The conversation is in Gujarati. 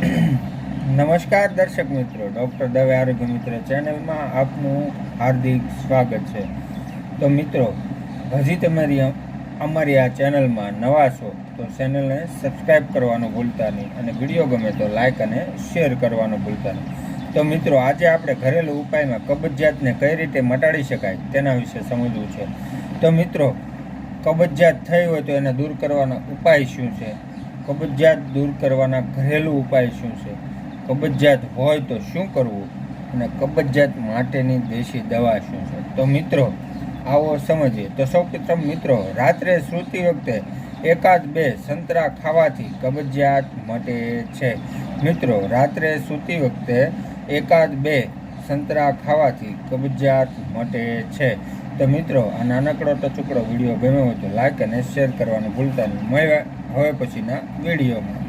નમસ્કાર દર્શક મિત્રો, ડૉક્ટર દવે આરોગ્ય મિત્ર ચેનલમાં આપનું હાર્દિક સ્વાગત છે. તો મિત્રો, હજી તમારી અમારી આ ચેનલમાં નવા છો, તો ચેનલને સબસ્ક્રાઈબ કરવાનું ભૂલતા નહીં અને વીડિયો ગમે તો લાઇક અને શેર કરવાનું ભૂલતા નહીં. તો મિત્રો, આજે આપણે ઘરેલું ઉપાયમાં કબજિયાતને કઈ રીતે મટાડી શકાય તેના વિશે સમજવું છે. તો મિત્રો, કબજિયાત થઈ હોય તો એને દૂર કરવાનો ઉપાય શું છે? કબજિયાત દૂર કરવાના ઘરેલું ઉપાય શું છે? કબજિયાત હોય તો શું કરવું? અને કબજિયાત માટેની દેશી દવા શું છે? તો મિત્રો, આવો સમજીએ. તો સૌ પ્રથમ મિત્રો, રાત્રે સૂતી વખતે એકાદ બે સંતરા ખાવાથી કબજિયાત મટે છે. મિત્રો, રાત્રે સૂતી વખતે એકાદ બે સંતરા ખાવાથી કબજિયાત મટે છે. તો મિત્રો, આ નાનકડો ટચુકડો વીડિયો ગમ્યો હોય તો લાઈક અને શેર કરવાનું ભૂલતા નહીં. મળ્યા હવે પછીના વિડીયોમાં.